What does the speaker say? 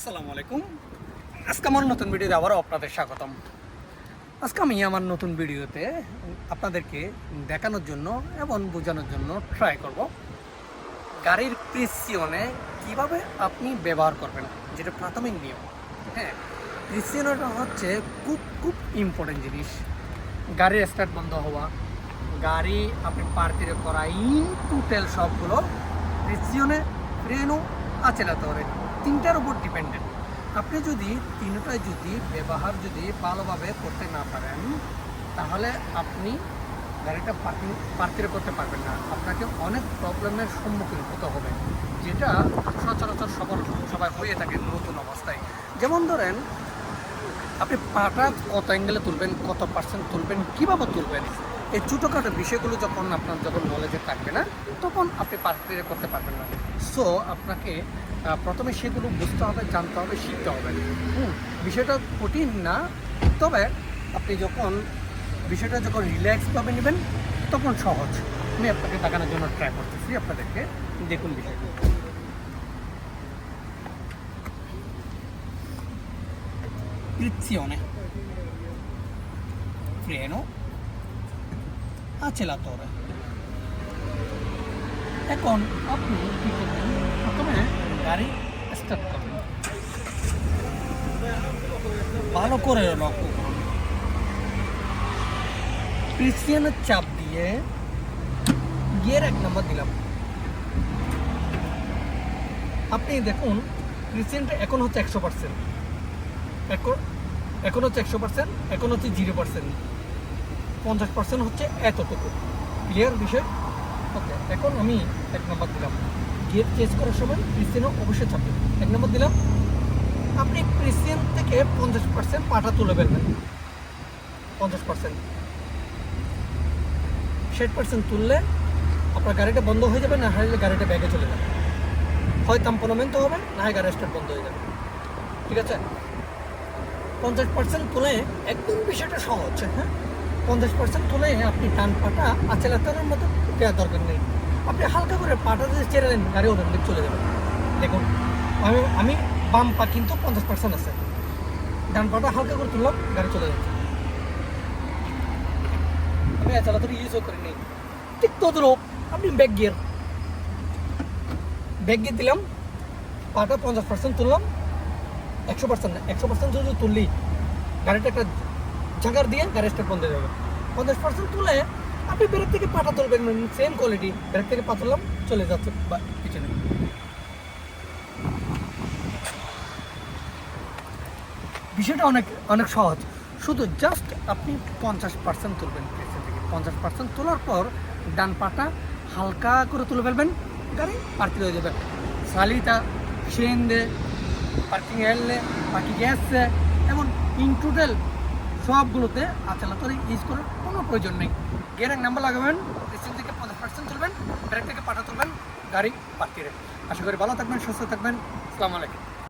আসসালামু আলাইকুম। আজকে আমার নতুন ভিডিওতে আবারও আপনাদের স্বাগতম। আজকে আমি আমার নতুন ভিডিওতে আপনাদেরকে দেখানোর জন্য এবং বোঝানোর জন্য ট্রাই করব। গাড়ির প্রিসিয়নে কীভাবে আপনি ব্যবহার করবেন, যেটা প্রাথমিক নিয়ম। হ্যাঁ প্রিসিয়নটা হচ্ছে খুব খুব ইম্পর্টেন্ট জিনিস। গাড়ির স্টার্ট বন্ধ হওয়া, গাড়ি আপনি পার্কিংয়ে করা ইন টোটাল সবগুলো প্রিসিয়নে ফ্রেনও আচেলাতে হবে তিনটার উপর ডিপেন্ডেন্ট আপনি যদি তিনটায় যদি ব্যবহার যদি ভালোভাবে করতে না পারেন, তাহলে আপনি গাড়িটা পার্কিং পার্কিং করতে পারবেন না। আপনাকে অনেক প্রবলেমের সম্মুখীন হতে হবে, যেটা সচরাচর সবার সবাই হয়ে থাকে নতুন অবস্থায়। যেমন ধরেন, আপনি পাটা কত অ্যাঙ্গেলে তুলবেন, কত পার্সেন্ট তুলবেন, কীভাবে তুলবেন? এই ছোটোখাটো বিষয়গুলো যখন আপনার যখন নলেজে থাকবে না, তখন আপনি পার্টিরে করতে পারবেন না। সো আপনাকে প্রথমে সেগুলো বুঝতে হবে, জানতে হবে, শিখতে হবে। হুম, বিষয়টা কঠিন না, তবে আপনি যখন, বিষয়টা যখন রিল্যাক্সভাবে নেবেন, তখন সহজ। আমি আপনাকে দেখানোর জন্য ট্রাই করতেছি, আপনাদেরকে দেখুন বিষয়টা frizione freno acceleratore এখন আপনি প্রথমে গাড়ি স্টার্ট করবেন ভালো করে লক্ষ্য করুন চাপ দিয়ে গিয়ার এক নম্বর দিলাম আপনি দেখুন ক্রিশ্চিয়ানটা এখন হচ্ছে একশো পার্সেন্ট এখন হচ্ছে একশো পার্সেন্ট এখন হচ্ছে জিরো পার্সেন্ট পঞ্চাশ পার্সেন্ট হচ্ছে এতটুকু। ক্লিয়ার বিষয়? ওকে এখন আমি এক নম্বর দিলাম। গিয়ার চেঞ্জ করার সময় ক্রিস্টিয়ানও অবশ্যই চাপবে এক নম্বর দিলাম, আপনি ক্রিস্টিয়ান থেকে পঞ্চাশ পার্সেন্ট পাটা তুলে ফেলবেন। পঞ্চাশ পার্সেন্ট ষাট পার্সেন্ট তুললে আপনার গাড়িটা বন্ধ হয়ে যাবে, না হারিয়ে গাড়িটা ব্যাগে চলে যাবে। হয় তাম্পনমেন্ট হবে, না হয় গাড়ি স্টার্ট বন্ধ হয়ে যাবে। ঠিক আছে? পঞ্চাশ পার্সেন্ট তুলে একদম বিষয়টা সহজ হ্যাঁ? পঞ্চাশ পার্সেন্ট তুলে আপনি টান পাটা আচেলাতার মতো দেওয়ার দরকার নেই। আপনি হালকা করে পাটা যদি ছেড়ে দেন, গাড়ি অটোমেটিক চলে যাবে। দেখুন, আমি আমি বাম পা কিন্তু পঞ্চাশ পার্সেন্ট আছে। ডান পাটা হালকা করে তুললাম, গাড়ি চলে যাচ্ছে। আমি আচেলাতার ইউজও করি নেই ঠিক তদ্রুপ আপনি ব্যাক গিয়ার ব্যাক গিয়ে দিলাম, পাটা পঞ্চাশ পার্সেন্ট তুললাম। একশো পার্সেন্ট না, একশো পার্সেন্ট যদি তুললি গাড়িটা একটা ঝাঁকার দিয়ে গ্যারেজটা বন্ধ হয়ে যাবে। পঞ্চাশ পার্সেন্ট তুলে আপনি ব্রেক থেকে পাটা তুলবেন সেম কোয়ালিটি ব্রেক থেকে পা তুললাম, চলে যাচ্ছে, বা পিছনে বিষয়টা অনেক অনেক সহজ। শুধু জাস্ট আপনি পঞ্চাশ পার্সেন্ট তুলবেন থেকে। পঞ্চাশ পার্সেন্ট তোলার পর ডান পাটা হালকা করে তুলে ফেলবেন, গাড়ি পার্কিং হয়ে যাবে। সালিটা সেন্দে পার্কিং এলে পার্কিং গ্যাসে এমন ইন টোটাল সবগুলোতে আচালাতরে ইউজ করার কোনো প্রয়োজন নেই। গিয়ার এক নাম্বার লাগাবেন পেছন থেকে পঞ্চাশ পার্সেন্ট চলবেন ব্রেক থেকে পাঠা তুলবেন, গাড়ি পার্কিংয়ে আশা করি ভালো থাকবেন, সুস্থ থাকবেন। আসসালামু আলাইকুম।